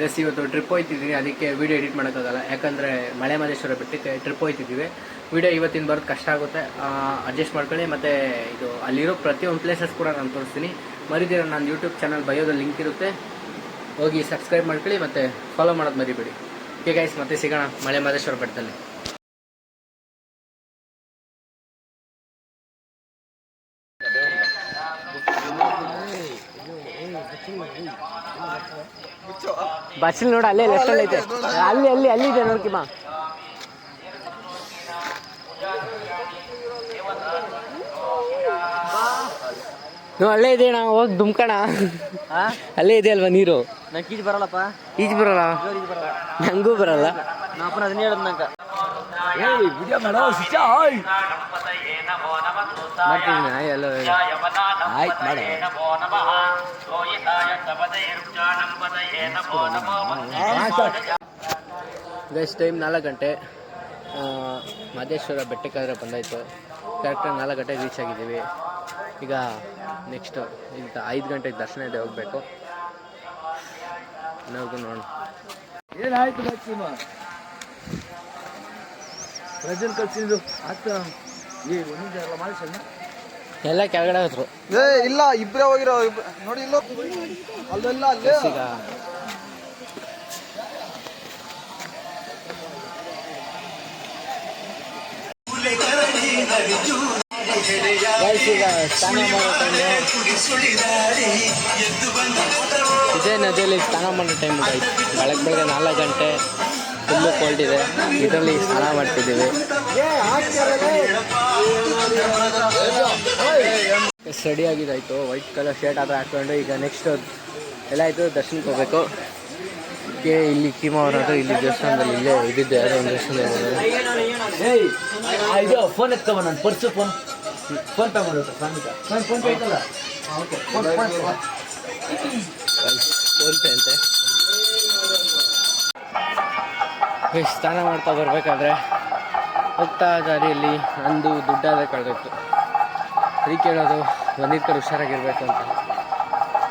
Plus ಇವತ್ತು trip ಹೋಯ್ತಿದ್ದೀನಿ ಅದಕ್ಕೆ video edit ಮಾಡೋಕ್ಕಾಗಲ್ಲ ಯಾಕಂದರೆ ಮಳೆ ಮಹದೇಶ್ವರ ಬೆಟ್ಟಕ್ಕೆ ಟ್ರಿಪ್ ಹೋಯ್ತಿದ್ದೀವಿ ವೀಡಿಯೋ ಇವತ್ತಿನ ಬರೋದು ಕಷ್ಟ ಆಗುತ್ತೆ ಅಡ್ಜಸ್ಟ್ ಮಾಡ್ಕೊಳ್ಳಿ ಮತ್ತು ಇದು ಅಲ್ಲಿರೋ ಪ್ರತಿಯೊಂದು ಪ್ಲೇಸಸ್ ಕೂಡ ನಾನು ತೋರಿಸ್ತೀನಿ ಮರಿದಿರೋ ನನ್ನ ಯೂಟ್ಯೂಬ್ ಚಾನಲ್ ಬಯೋದಲ್ಲಿ ಲಿಂಕ್ ಇರುತ್ತೆ ಹೋಗಿ ಸಬ್ಸ್ಕ್ರೈಬ್ ಮಾಡ್ಕೊಳ್ಳಿ ಮತ್ತು ಫಾಲೋ ಮಾಡೋದು ಮರಿಬೇಡಿ ಓಕೆ ಗೈಸ್ ಮತ್ತೆ ಸಿಗೋಣ ಮಳೆ ಮಹದೇಶ್ವರ ಬೆಟ್ಟದಲ್ಲಿ ಬಸ್ಸಲ್ಲಿ ನೋಡ ಅಲ್ಲೇ ಲೆಫ್ಟಲ್ಲಿ ಐತೆ ಅಲ್ಲಿ ಅಲ್ಲಿ ಅಲ್ಲಿ ಇದೆ ನೋಡ್ಕಿಮ್ಮ ನೀವು ಅಲ್ಲೇ ಇದೆ ನಾವು ಹೋಗಿ ದುಮ್ಕಣ ಅಲ್ಲೇ ಇದೆ ಅಲ್ವಾ ನೀರು? ನಂಗೆ ಈಜು ಬರಲ್ಲಪ್ಪ. ಈಜು ಬರಲ್ಲ? ಜೋರ್ ಅದನ್ನ ಬರಲ್ಲ ನಂಗೂ. ಅದನ್ನ ಆಯ್ ಮಾಡ್ತೀನಿ ಎಲ್ಲ ಆಯ್ತು ಮಾಡ. ಗೈಸ್ ಟೈಮ್ ನಾಲ್ಕು ಗಂಟೆ. ಆ, ಮಹದೇಶ್ವರ ಬೆಟ್ಟಕ್ಕಾದ್ರೆ ಬಂದಾಯಿತು. ಕರೆಕ್ಟಾಗಿ ನಾಲ್ಕು ಗಂಟೆಗೆ ರೀಚ್ ಆಗಿದ್ದೀವಿ. ಈಗ ನೆಕ್ಸ್ಟು ಈಗ ಐದು ಗಂಟೆಗೆ ದರ್ಶನ ಇದೆ ಹೋಗಬೇಕು. ನಾವು ನೋಡೋಣ. ಏನಾಯ್ತು ಪ್ರಜನ್ ಕಳ್ಸಿದ್ದು ಈ ಏ ಒಂದಿನ ಎಲ್ಲ ಮಾಡಿಸಣ್ಣ ಎಲ್ಲ ಕೆಳಗಡೆ ಹೋದ್ರು. ಏ ಇಲ್ಲ ಇಬ್ರೇ ಹೋಗಿರೋ ನೋಡಿ ಇಲ್ಲ ಅಲ್ಲೆಲ್ಲ ಅಲ್ಲೇ. ಈಗ ಸ್ನಾನ ಮಾಡೋ ಟೈಮು ಇದೇ ನದಿಯಲ್ಲಿ ಸ್ನಾನ ಮಾಡೋ ಟೈಮ್ ಬೆಳಗ್ಗೆ ಬೆಳಗ್ಗೆ ನಾಲ್ಕು ಗಂಟೆ ಫುಲ್ಲು ಕೋಲ್ಡ್ ಇದೆ. ಇದರಲ್ಲಿ ಸ್ನಾನ ಮಾಡ್ತಿದ್ದೀವಿ. ರೆಡಿ ಆಗಿದ್ದಾಯ್ತು. ವೈಟ್ ಕಲರ್ ಶರ್ಟ್ ಆದರೆ ಹಾಕ್ಕೊಂಡು ಈಗ ನೆಕ್ಸ್ಟ್ ಎಲ್ಲ ಆಯಿತು ದರ್ಶನಕ್ಕೆ ಹೋಗ್ಬೇಕು. ಕೆ ಇಲ್ಲಿ ಕೀಮ ಅವರಾದ್ರು ಇಲ್ಲಿ ದೇವಸ್ಥಾನದಲ್ಲಿ ಇಲ್ಲೇ ಇದ್ದಿದ್ದೆ ಯಾವುದೋ ಒಂದು ದೇವಸ್ಥಾನ ಇದು ಫೋನ್ ಎತ್ಕೊಬ ನಾನು ಪರ್ಸು ಫೋನ್ ಫೋನ್ ಸ್ವಾಮಿಕ ಫೋನ್ ಫೋನ್ ಪೇ ಐತಲ್ಲ ಫೋನ್ ಪೇ ಅಂತೆ ಸ್ನಾನ ಮಾಡ್ತಾ ಬರಬೇಕಾದ್ರೆ ಹೋಗ್ತಾ ದಾರಿಯಲ್ಲಿ ನಂದು ದುಡ್ಡಾದ ಕಳೆದಿತ್ತು ಅದಕ್ಕೆ ಹೇಳೋದು ಬಂದಿದ್ದ ಕಡೆ ಹುಷಾರಾಗಿರ್ಬೇಕು ಅಂತ.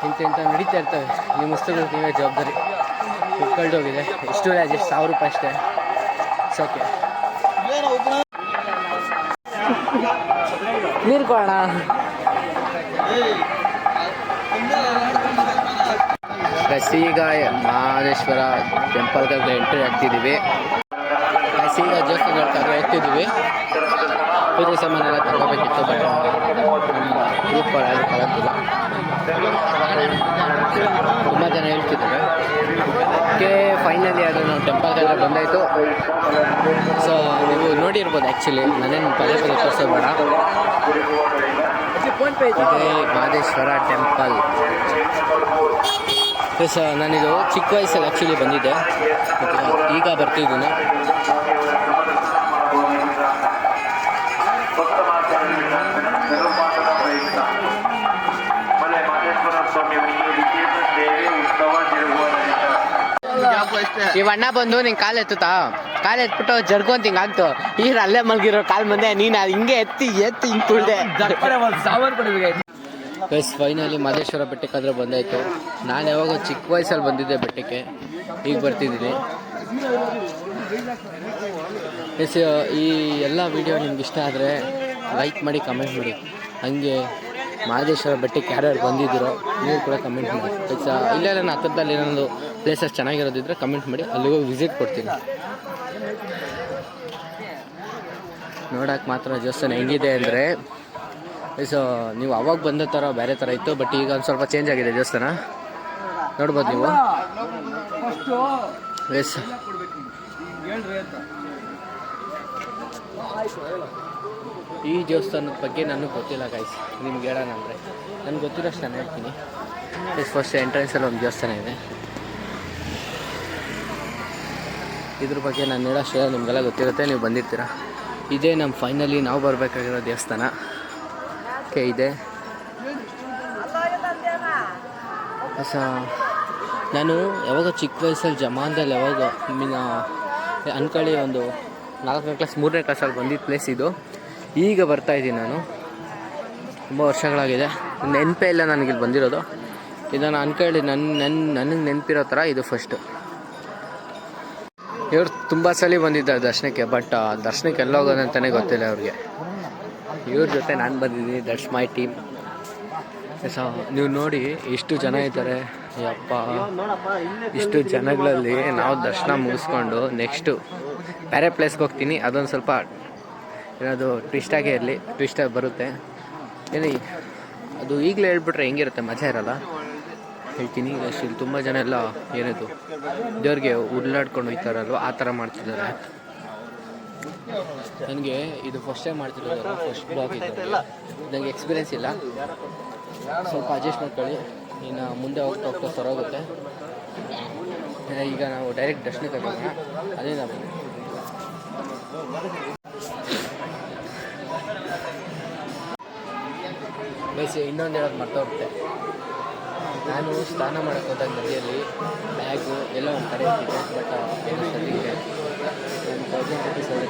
ಇಂಥ ಇಂಥ ನಡೀತಾ ಇರ್ತವೆ. ನಿಮ್ಮ ವಸ್ತುಗಳು ನೀವೇ ಜವಾಬ್ದಾರಿ. ಹೋಗಿದೆ. ಎಷ್ಟು ಜಸ್ಟ್ ಸಾವಿರ ರೂಪಾಯಿ ಅಷ್ಟೇ. ಸೋಕೆ ನೀರು ಕೊಡೋಣ ಬಸ್ ಮಹದೇಶ್ವರ ಟೆಂಪಲ್ಗೆ ಎಂಟ್ರಿ ಆಗ್ತಿದ್ದೀವಿ ಕಸಿಗ ದೇವಸ್ಥಾನ ಹೋಗ್ತಿದ್ದೀವಿ. ಪೂಜೆ ಸಾಮಾನೆಲ್ಲ ತಗೋಬೇಕಿತ್ತು ಬಟ್ ಗ್ರೂಪ್ ಯಾರು ತಗೋತಿಲ್ಲ ತುಂಬ ಜನ ಹೇಳ್ತಿದ್ದಾರೆ. ಓಕೆ ಫೈನಲಿ ಅದು ನಾವು ಟೆಂಪಲ್ಗೆಲ್ಲ ಬಂದಾಯಿತು. ಸೊ ನೀವು ನೋಡಿರ್ಬೋದು ಆ್ಯಕ್ಚುಲಿ ನಾನೇನು ಪದೇ ಪದೇ ತೋರಿಸೋಬೇಡ ಇದೇ ಮಹದೇಶ್ವರ ಟೆಂಪಲ್ ಎಸ್ ನಾನಿದು ಚಿಕ್ಕ ವಯಸ್ಸಲ್ಲಿ ಆ್ಯಕ್ಚುಲಿ ಬಂದಿದ್ದೆ. ಈಗ ಬರ್ತಿದ್ದೀನಿ. ಈ ಅಣ್ಣ ಬಂದು ನಿಂಗೆ ಕಾಲು ಎತ್ತುತ್ತಾ? ಕಾಲು ಎತ್ಬಿಟ್ಟು ಜರ್ಗೋಂತ ಹಿಂಗೆ ಆಗ್ತು. ಈರ ಅಲ್ಲೇ ಮಲ್ಗಿರೋ ಕಾಲ್ ಮುಂದೆ ನೀನು ಹಿಂಗೆ ಎತ್ತಿ ಎತ್ತಿ ಹಿಂಗೆ ತುಳ್ದೆ ಬಸ್ ಫೈನಲಿ ಮಹದೇಶ್ವರ ಬೆಟ್ಟಕ್ಕಾದ್ರೆ ಬಂದಾಯಿತು. ನಾನು ಯಾವಾಗ ಚಿಕ್ಕ ವಯಸ್ಸಲ್ಲಿ ಬಂದಿದ್ದೆ ಬೆಟ್ಟಕ್ಕೆ, ಈಗ ಬರ್ತಿದ್ದೀನಿ. ಎಸ್ ಈ ಎಲ್ಲ ವಿಡಿಯೋ ನಿಮ್ಗೆ ಇಷ್ಟ ಆದರೆ ಲೈಕ್ ಮಾಡಿ ಕಮೆಂಟ್ ಮಾಡಿ. ಹಾಗೆ ಮಹದೇಶ್ವರ ಬೆಟ್ಟಕ್ಕೆ ಯಾರ್ಯಾರು ಬಂದಿದ್ದೀರೋ ನೀವು ಕೂಡ ಕಮೆಂಟ್ ಮಾಡಿ. ಎಸ್ ಇಲ್ಲೇ ನನ್ನ ಹತ್ತಿರದಲ್ಲಿ ಏನೊಂದು ಪ್ಲೇಸಸ್ ಚೆನ್ನಾಗಿರೋದಿದ್ರೆ ಕಮೆಂಟ್ ಮಾಡಿ, ಅಲ್ಲಿಗೆ ವಿಸಿಟ್ ಕೊಡ್ತೀನಿ. ನೋಡೋಕೆ ಮಾತ್ರ ದೇವಸ್ಥಾನ ಹೆಂಗಿದೆ ಅಂದರೆ ಸೊ ನೀವು ಅವಾಗ ಬಂದ ಥರ ಬೇರೆ ಥರ ಇತ್ತು ಬಟ್ ಈಗ ಒಂದು ಸ್ವಲ್ಪ ಚೇಂಜ್ ಆಗಿದೆ ದೇವಸ್ಥಾನ. ನೋಡ್ಬೋದು ನೀವು. ಎಸ್ ಈ ದೇವಸ್ಥಾನದ ಬಗ್ಗೆ ನನಗೆ ಗೊತ್ತಿಲ್ಲ ಗಾಯ್ಸ್ ನಿಮ್ಗೆ ಹೇಳೋಣ ಅಂದರೆ. ನನಗೆ ಗೊತ್ತಿರೋಷ್ಟು ನಾನು ಹೇಳ್ತೀನಿ. ಎಸ್ ಫಸ್ಟ್ ಎಂಟ್ರೆನ್ಸಲ್ಲಿ ಒಂದು ದೇವಸ್ಥಾನ ಇದೆ. ಇದ್ರ ಬಗ್ಗೆ ನಾನು ಹೇಳೋಷ್ಟು ನಿಮಗೆಲ್ಲ ಗೊತ್ತಿರುತ್ತೆ, ನೀವು ಬಂದಿರ್ತೀರ. ಇದೇ ನಮ್ಮ ಫೈನಲಿ ನಾವು ಬರಬೇಕಾಗಿರೋ ದೇವಸ್ಥಾನ. ಓಕೆ ಇದೆ ಸ ನಾನು ಯಾವಾಗ ಚಿಕ್ಕ ವಯಸ್ಸಲ್ಲಿ ಜಮಾನ್ದಲ್ಲಿ ಯಾವಾಗ ಮೀನ ಅನ್ಕೊಳ್ಳಿ ಒಂದು ನಾಲ್ಕನೇ ಕ್ಲಾಸ್ ಮೂರನೇ ಕ್ಲಾಸಲ್ಲಿ ಬಂದಿದ್ದ ಪ್ಲೇಸ್ ಇದು ಈಗ ಬರ್ತಾ ಇದ್ದೀನಿ ನಾನು ತುಂಬ ವರ್ಷಗಳಾಗಿದೆ ನೆನಪೇ ಇಲ್ಲ ನನಗೆ ಇಲ್ಲಿ ಬಂದಿರೋದು ಇದನ್ನು ಅನ್ಕೊಳ್ಳಿ ನನ್ನ ನನ್ನ ನನಗೆ ನೆನಪಿರೋ ಥರ ಇದು ಫಸ್ಟು ಇವ್ರು ತುಂಬ ಸಲ ಬಂದಿದ್ದಾರೆ ದರ್ಶನಕ್ಕೆ ಬಟ್ ದರ್ಶನಕ್ಕೆ ಎಲ್ಲೋಗೋದಂತಲೇ ಗೊತ್ತಿಲ್ಲ ಅವ್ರಿಗೆ. ಇವ್ರ ಜೊತೆ ನಾನು ಬಂದಿದ್ದೀನಿ, ದಟ್ಸ್ ಮೈ ಟೀಮ್. ಸೊ ನೀವು ನೋಡಿ ಇಷ್ಟು ಜನ ಇದ್ದಾರೆ. ಯಪ್ಪ, ಇಷ್ಟು ಜನಗಳಲ್ಲಿ ನಾವು ದರ್ಶನ ಮುಗಿಸ್ಕೊಂಡು ನೆಕ್ಸ್ಟು ಬೇರೆ ಪ್ಲೇಸ್ಗೆ ಹೋಗ್ತೀನಿ. ಅದೊಂದು ಸ್ವಲ್ಪ ಏನಾದರೂ ಟ್ವಿಸ್ಟಾಗೇ ಇರಲಿ ಟ್ವಿಸ್ಟಾಗಿ ಬರುತ್ತೆ. ಏನಿ ಅದು ಈಗಲೇ ಹೇಳ್ಬಿಟ್ರೆ ಹೆಂಗಿರುತ್ತೆ? ಮಜಾ ಇರಲ್ಲ? ಹೇಳ್ತೀನಿ, ಅಷ್ಟು ಇಲ್ಲಿ ತುಂಬ ಜನ ಎಲ್ಲ ಏನಿದು, ದೇವ್ರಿಗೆ ಉರುಳಾಡ್ಕೊಂಡು ಹೋಗ್ತಾರಲ್ವ ಆ ಥರ ಮಾಡ್ತಿದ್ದಾರೆ. ನನಗೆ ಇದು ಫಸ್ಟ್ ಟೈಮ್ ಮಾಡ್ತಿರೋದು ಫಸ್ಟ್ ಬ್ಲಾಗ್ ಇದೆ ನನಗೆ. ಎಕ್ಸ್ಪೀರಿಯನ್ಸ್ ಇಲ್ಲ. ಸ್ವಲ್ಪ ಅಡ್ಜಸ್ಟ್ ಮಾಡ್ಕೊಳ್ಳಿ. ಇನ್ನು ಮುಂದೆ ಹೋಗ್ತಾ ಹೋಗ್ತಾ ಸರೋಗುತ್ತೆ ಈಗ ನಾವು ಡೈರೆಕ್ಟ್ ದರ್ಶನಕ್ಕೆ ಹೋಗೋಣ. ಅದೇ ನಾವು. ಬೇಸಿ, ಇನ್ನೊಂದು ಹೇಳೋದು ಮರ್ತೋಗುತ್ತೆ. ನಾನು ಸ್ನಾನ ಮಾಡೋಕ್ಕೋದಾಗ ನದಿಯಲ್ಲಿ ಬ್ಯಾಗು ಎಲ್ಲ ಒಂದು ಕಡೆ ಇಟ್ಟಿದ್ದೆ ಬಟ್ ಏನೋ ಸದ್ಯಕ್ಕೆ ಒಂದು ತೌಸಂಡ್ ರುಪೀಸ್ ಅಲ್ಲಿ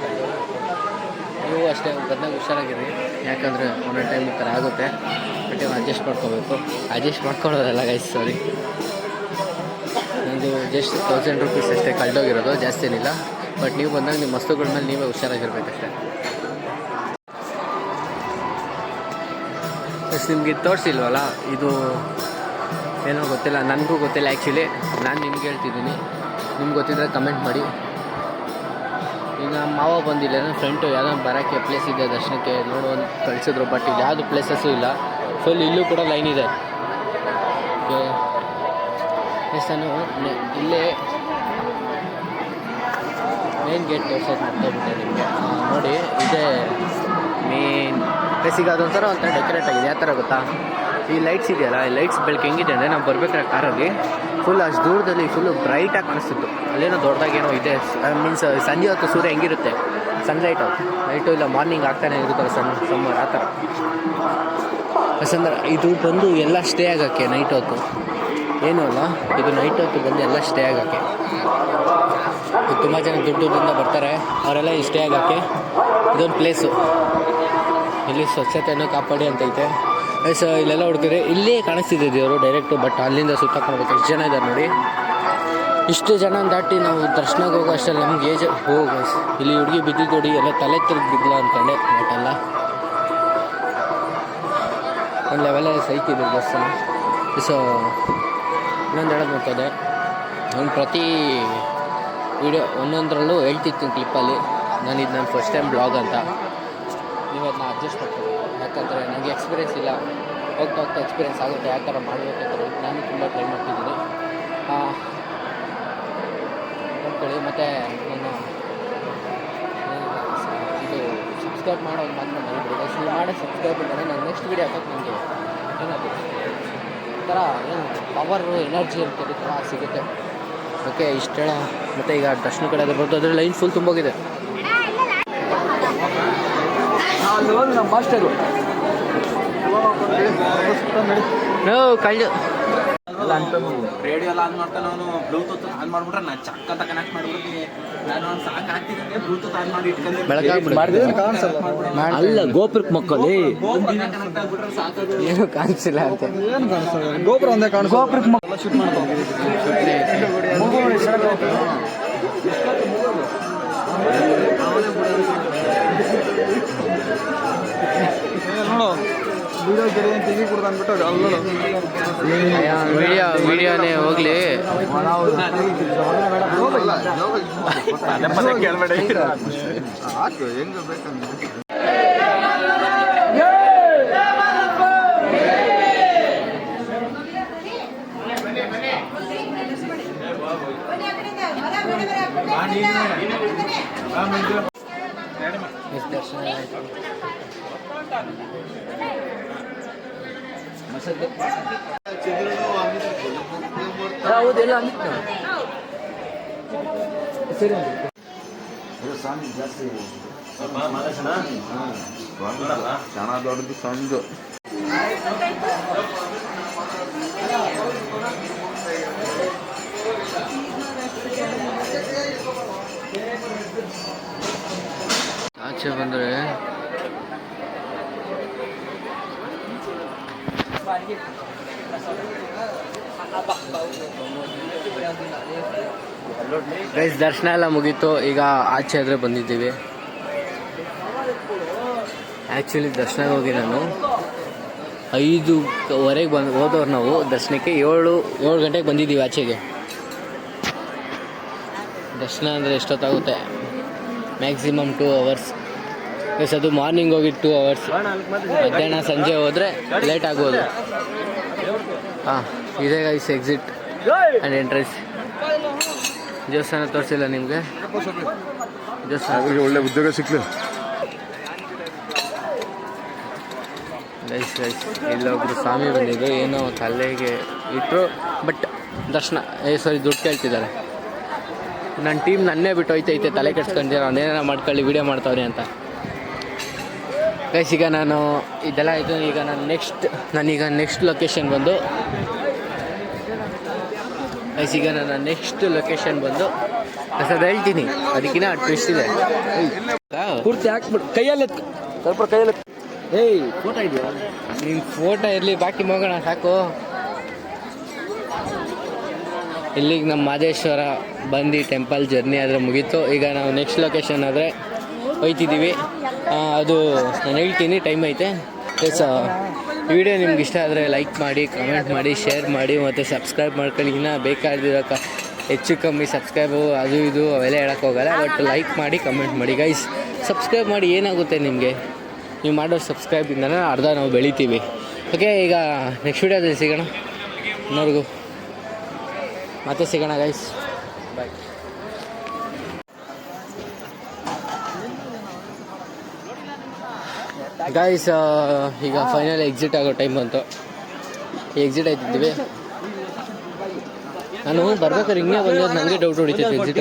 ನೀವು ಅಷ್ಟೇ ಬಂದಾಗ ಹುಷಾರಾಗಿರಿ. ಯಾಕಂದರೆ ಒಂದೊಂದು ಟೈಮ್ ಈ ಥರ ಆಗುತ್ತೆ. ಬಟ್ ಇವಾಗ ಅಡ್ಜಸ್ಟ್ ಮಾಡ್ಕೋಬೇಕು. ಅಡ್ಜಸ್ಟ್ ಮಾಡ್ಕೊಳ್ಳೋದಲ್ಲ ಗೈಸ್ ಸಾರಿ ನಂದು ಜಸ್ಟ್ ತೌಸಂಡ್ ರುಪೀಸ್ ಅಷ್ಟೇ ಕಳೆದೋಗಿರೋದು, ಜಾಸ್ತಿ ಏನಿಲ್ಲ. ಬಟ್ ನೀವು ಬಂದಾಗ ನಿಮ್ಮ ವಸ್ತುಗಳ ಮೇಲೆ ನೀವೇ ಹುಷಾರಾಗಿರ್ಬೇಕಷ್ಟೇ. ಎಸ್ ನಿಮಗೆ ತೋರಿಸಿಲ್ವಲ್ಲ, ಇದು ಏನೋ ಗೊತ್ತಿಲ್ಲ, ನನಗೂ ಗೊತ್ತಿಲ್ಲ ಆ್ಯಕ್ಚುಲಿ ನಾನು ನಿಮ್ಗೆ ಹೇಳ್ತಿದ್ದೀನಿ. ನಿಮ್ಗೆ ಗೊತ್ತಿದ್ರೆ ಕಮೆಂಟ್ ಮಾಡಿ. ಈಗ ನಮ್ಮ ಮಾವ ಬಂದಿಲ್ಲ ನನ್ನ ಫ್ರೆಂಟು ಯಾವುದೋ ಬರೋಕ್ಕೆ ಪ್ಲೇಸ್ ಇದೆ ದರ್ಶನಕ್ಕೆ ನೋಡು ಒಂದು ಕಳಿಸಿದ್ರು ಬಟ್ ಇಲ್ಲಿ ಯಾವುದು ಪ್ಲೇಸಸ್ಸು ಇಲ್ಲ. ಫುಲ್ ಇಲ್ಲೂ ಕೂಡ ಲೈನ್ ಇದೆ. ಎಸ್ ಇಲ್ಲೇ ಮೇನ್ ಗೇಟ್ ತೋರ್ಸೋದು ಮರ್ತೋಗ್ಬಿಟ್ಟೆ ನಿಮಗೆ. ನೋಡಿ, ಇದೇ ಮೇನ್ ಪ್ಲೇಸಿಗೆ ಅದೊಂಥರ ಒಂಥರ ಡೆಕೋರೇಟ್ ಆಗಿದೆ. ಯಾವ ಥರ ಗೊತ್ತಾ? ಈ ಲೈಟ್ಸ್ ಇದೆಯಲ್ಲ, ಈ ಲೈಟ್ಸ್ ಬೆಳಕು ಹೆಂಗಿದೆ ಅಂದರೆ ನಾವು ಬರ್ಬೇಕಾದ್ರೆ ಕಾರಲ್ಲಿ ಫುಲ್ ಅಷ್ಟು ದೂರದಲ್ಲಿ ಫುಲ್ಲು ಬ್ರೈಟಾಗಿ ಕಾಣಿಸ್ತಿತ್ತು. ಅಲ್ಲೇನೋ ದೊಡ್ಡದಾಗೇನೋ ಇದೆ. ಮೀನ್ಸ್ ಸಂಜೆ ಹೊತ್ತು ಸೂರ್ಯ ಹೆಂಗಿರುತ್ತೆ? ಸನ್ಲೈಟು ನೈಟು ಇಲ್ಲ ಮಾರ್ನಿಂಗ್ ಆಗ್ತಾನೆ ಇರುತ್ತಲ್ಲ ಸನ್ ಸಮ್ಮರ್ ಆ ಥರ. ಯಾಕಂದ್ರೆ ಇದು ಬಂದು ಎಲ್ಲ ಸ್ಟೇ ಆಗೋಕ್ಕೆ ನೈಟ್ ಹೊತ್ತು. ಏನೂ ಅಲ್ಲ, ಇದು ನೈಟ್ ಹೊತ್ತು ಬಂದು ಎಲ್ಲ ಸ್ಟೇ ಆಗೋಕ್ಕೆ. ತುಂಬ ಜನ ದುಡ್ಡಿಂದ ಬರ್ತಾರೆ. ಅವರೆಲ್ಲ ಈ ಸ್ಟೇ ಆಗೋಕ್ಕೆ. ಇದೊಂದು ಪ್ಲೇಸು ಇಲ್ಲಿ ಸ್ವಚ್ಛತೆಯನ್ನು ಕಾಪಾಡಿ ಅಂತೈತೆ ಸೊ ಇಲ್ಲೆಲ್ಲ ಹುಡುಗಿದ್ರೆ ಇಲ್ಲೇ ಕಾಣಿಸ್ತಿದೆ ದೇವರು ಡೈರೆಕ್ಟು ಬಟ್ ಅಲ್ಲಿಂದ ಸುತ್ತಾಕೊಂಡು ಎಷ್ಟು ಜನ ಇದ್ದಾರೆ ನೋಡಿ. ಇಷ್ಟು ಜನ ದಾಟಿ ನಾವು ದರ್ಶನಕ್ಕೆ ಹೋಗೋ ಅಷ್ಟರಲ್ಲಿ ನಮ್ಗೆ ಏಜ್ ಹೋಗ ಇಲ್ಲಿ ಹುಡುಗಿ ಬಿದ್ದಿದ್ದು ನೋಡಿ, ಎಲ್ಲ ತಲೆ ತಿರುಗಿ ಬಿದ್ದಲ ಅಂತಂದೆ ಬಟ್ ಅಲ್ಲ. ಒಂದು ಲೆವೆಲಲ್ಲಿ ಸೈಕಿದೆ ಬಸ್ಸನ್ನು ಸೊ ಇನ್ನೊಂದು ಹೇಳೋದು ಬರ್ತದೆ ನಾನು ಪ್ರತಿ ವಿಡಿಯೋ ಒಂದೊಂದರಲ್ಲೂ ಹೇಳ್ತಿತ್ತು ಕ್ಲಿಪ್ಪಲ್ಲಿ ನಾನು ಇದು ನನ್ನ ಫಸ್ಟ್ ಟೈಮ್ ಬ್ಲಾಗ್ ಅಂತ. ನೀವು ಅದನ್ನ ಅಡ್ಜಸ್ಟ್ ಮಾಡ್ಕೋಬೇಕು. ಯಾಕಂದರೆ ನನಗೆ ಎಕ್ಸ್ಪೀರಿಯೆನ್ಸ್ ಇಲ್ಲ. ಹೋಗ್ತಾ ಹೋಗ್ತಾ ಎಕ್ಸ್ಪೀರಿಯೆನ್ಸ್ ಆಗುತ್ತೆ ಯಾವ ಥರ ಮಾಡಬೇಕಂದ್ರೆ ಅಂತ ನಾನು ತುಂಬ ಟ್ರೈ ಮಾಡ್ತಿದ್ದೀನಿ. ನೋಡ್ಕೊಳ್ಳಿ, ಮತ್ತು ನಾನು ಇದು ಸಬ್ಸ್ಕ್ರೈಬ್ ಮಾಡೋದು ಮಾತ್ರ ಮರಿಬಿಡಿ. ಸೊ ಮಾಡಿ ಸಬ್ಸ್ಕ್ರೈಬ್ ಮಾಡಿ ನಾನು ನೆಕ್ಸ್ಟ್ ವೀಡಿಯೋ ಹಾಕೋಕೆ ನನಗೆ ಏನಾದರೂ ಒಂಥರ ಏನು ಪವರು ಎನರ್ಜಿ ಇರ್ತದೆ ಥರ ಸಿಗುತ್ತೆ. ಓಕೆ ಇಷ್ಟೇಳ ಮತ್ತು ಈಗ ದರ್ಶನ ಕಡೆ ಅದ್ರ ಬರ್ತದೆ ಅದ್ರ ಲೈನ್ ಫುಲ್ ತುಂಬೋಗಿದೆ. ಹೋಗಿ ನಮ್ಮ ಮಾಸ್ಟರು. ನೋ ಕಳ್ಳು ರೇಡಿಯೋ ಎಲ್ಲ ಆನ್ ಮಾಡ್ತಾನೆ ಅವನು ಬ್ಲೂಟೂತ್ ಆನ್ ಮಾಡ್ಬಿಟ್ರೆ ನಾನು ಚಕ್ಕ ಅಂತ ಕನೆಕ್ಟ್ ಮಾಡ್ಬಿಡ್ತೀನಿ. ನಾನು ಸಾಕು ಹಾಕ್ತಿದ್ದೆ ಬ್ಲೂಟೂತ್ ಆನ್ ಮಾಡಿ ಇಟ್ಕೊಂಡು ಅಲ್ಲ ಗೋಪುರಕ್ಕೆ ಮಕ್ಕಳಿ ಕನೆಕ್ಟ್ ಆಗ್ಬಿಟ್ರೆ ಏನು ಕಾಣಿಸಿಲ್ಲ ಅಂತ. ಏನು ಕಾಣಿಸಲ್ಲ? ಗೋಪುರ ಒಂದೇ ಕಾಣಿಸ್ ಗೋಪುರಕ್ಕೆ ಮಕ್ಕಳು ಶೂಟ್ ಮಾಡ್ತಾರೆ ನೋಡು ವಿಡಿಯೋ ಗೆರೆ ಅಂತ ಈಗ ಕುಡ್ದು ಅಂದ್ಬಿಟ್ಟು ಅಲ್ಲಿ ವಿಡಿಯೋ ವಿಡಿಯೋನೇ ಹೋಗ್ಲಿ ಆಯ್ತು ಹೆಂಗ ಬೇಕಂದ್ರೆ ದರ್ಶನ ಆಯ್ತು ಹೌದು ಎಲ್ಲ ಅಂದಿತ್ತು ಸರಿ ದೊಡ್ಡದು ಸಣ್ಣದು ಆಚೆ ಬಂದರೆ ಗೈಸ್, ದರ್ಶನ ಎಲ್ಲ ಮುಗೀತು. ಈಗ ಆಚೆ ಆದರೆ ಬಂದಿದ್ದೀವಿ. ಆ್ಯಕ್ಚುಲಿ ದರ್ಶನಕ್ಕೆ ಹೋಗಿ ನಾನು ಐದುವರೆಗೆ ಬಂದು ಹೋದವ್ರು ನಾವು. ದರ್ಶನಕ್ಕೆ ಏಳು ಏಳು ಗಂಟೆಗೆ ಬಂದಿದ್ದೀವಿ ಆಚೆಗೆ. ದರ್ಶನ ಅಂದರೆ ಎಷ್ಟೊತ್ತಾಗುತ್ತೆ? ಮ್ಯಾಕ್ಸಿಮಮ್ ಟೂ ಅವರ್ಸ್ ಎಸ್ ಅದು ಮಾರ್ನಿಂಗ್ ಹೋಗಿ ಟೂ ಅವರ್ಸ್ ಮಧ್ಯಾಹ್ನ ಸಂಜೆ ಹೋದರೆ ಲೇಟ್ ಆಗ್ಬೋದು ಹಾಂ ಇದೇ ಗೈಸ್ ಎಕ್ಸಿಟ್ ಆ್ಯಂಡ್ ಎಂಟ್ರೆನ್ಸ್ ದೇವಸ್ಥಾನ ತೋರಿಸಿಲ್ಲ ನಿಮಗೆ? ದೇವಸ್ಥಾನ. ಒಳ್ಳೆ ಉದ್ಯೋಗ ಸಿಕ್ಲಿ. ಗೈಸ್ ಗೈಸ್ ಇಲ್ಲೊಬ್ರು ಸ್ವಾಮಿ ಬಂದಿದ್ದು ಏನೋ ತಲೆಗೆ ಇಟ್ಟರು ಬಟ್ ದರ್ಶನ ಏ ಸಾರಿ ದುಡ್ಡು ಕೇಳ್ತಿದ್ದಾರೆ. ನನ್ನ ಟೀಮ್ ನನ್ನೇ ಬಿಟ್ಟು ಹೋಯ್ತೈತೆ ತಲೆ ಕೆಡ್ಸ್ಕೊಂಡಿದ್ದೆ ನಾನು ಏನಾರ ಮಾಡ್ಕೊಳ್ಳಿ ವಿಡಿಯೋ ಮಾಡ್ತಾವ್ರಿ ಅಂತ ಗೈಸ್ ಈಗ ನಾನು ಇದೆಲ್ಲ ಇದು ಈಗ ನಾನು ನೆಕ್ಸ್ಟ್ ನಾನೀಗ ನೆಕ್ಸ್ಟ್ ಲೊಕೇಶನ್ ಬಂದು ಗೈಸ್ ಈಗ ನಾನು ನೆಕ್ಸ್ಟ್ ಲೊಕೇಶನ್ ಬಂದು ಅದು ಹೇಳ್ತೀನಿ ಅದಕ್ಕಿಂತ ಟ್ವಿಸ್ಟ್ ಇದೆ ಪೂರ್ತಿ ಹಾಕ್ಬಿಟ್ಟು ಕೈಯಲ್ಲಿ. ಸ್ವಲ್ಪ ಕೈಯಲ್ಲಿ. ಏಯ್ ಫೋಟೋ ಇದೆಯಾ ನಿಮ್ಮ ಫೋಟೋ ಇರಲಿ ಬಾಕಿ ಮಗೋಣ ಸಾಕು ಇಲ್ಲಿಗೆ ನಮ್ಮ ಮಾದೇಶ್ವರ ಬಂದು ಟೆಂಪಲ್ ಜರ್ನಿ ಆದರೆ ಮುಗೀತು. ಈಗ ನಾವು ನೆಕ್ಸ್ಟ್ ಲೊಕೇಶನ್ ಆದರೆ ಹೋಯ್ತಿದ್ದೀವಿ ಅದು ನಾನು ಹೇಳ್ತೀನಿ ಟೈಮ್ ಐತೆ. ಎಸ್ ವಿಡಿಯೋ ನಿಮ್ಗೆ ಇಷ್ಟ ಆದರೆ ಲೈಕ್ ಮಾಡಿ ಕಮೆಂಟ್ ಮಾಡಿ ಶೇರ್ ಮಾಡಿ ಮತ್ತು ಸಬ್ಸ್ಕ್ರೈಬ್ ಮಾಡ್ಕೊಳ್ಳಿ. ಇನ್ನೂ ಬೇಕಾದಿರೋ ಕ, ಹೆಚ್ಚು ಕಮ್ಮಿ ಸಬ್ಸ್ಕ್ರೈಬು ಅದು ಇದು ಅವೆಲ್ಲ ಹೇಳಕ್ಕೆ ಹೋಗಲ್ಲ. ಬಟ್ ಲೈಕ್ ಮಾಡಿ ಕಮೆಂಟ್ ಮಾಡಿ. ಗೈಸ್ ಸಬ್ಸ್ಕ್ರೈಬ್ ಮಾಡಿ ಏನಾಗುತ್ತೆ ನಿಮಗೆ? ನೀವು ಮಾಡೋ ಸಬ್ಸ್ಕ್ರೈಬಿಂದನೇ ಅರ್ಧ ನಾವು ಬೆಳಿತೀವಿ. ಓಕೆ ಈಗ ನೆಕ್ಸ್ಟ್ ವಿಡಿಯೋದಲ್ಲಿ ಸಿಗೋಣ. ಇನ್ನೊರ್ಗು ಮತ್ತೆ ಸಿಗೋಣ ಗೈಸ್ ಬಾಯ್ ಗೈಸ್ ಈಗ ಫೈನಲ್ ಎಕ್ಸಿಟ್ ಆಗೋ ಟೈಮ್ ಬಂತು. ಎಕ್ಸಿಟ್ ಆಯ್ತಿದ್ವಿ. ನಾನು ಬರ್ಬೇಕಾದ್ರೆ ಹಿಂಗೆ ಬಂದಿದ್ದು ನನಗೆ ಡೌಟ್ ಹೊಡಿತೈತೆ ಎಕ್ಸಿಟ್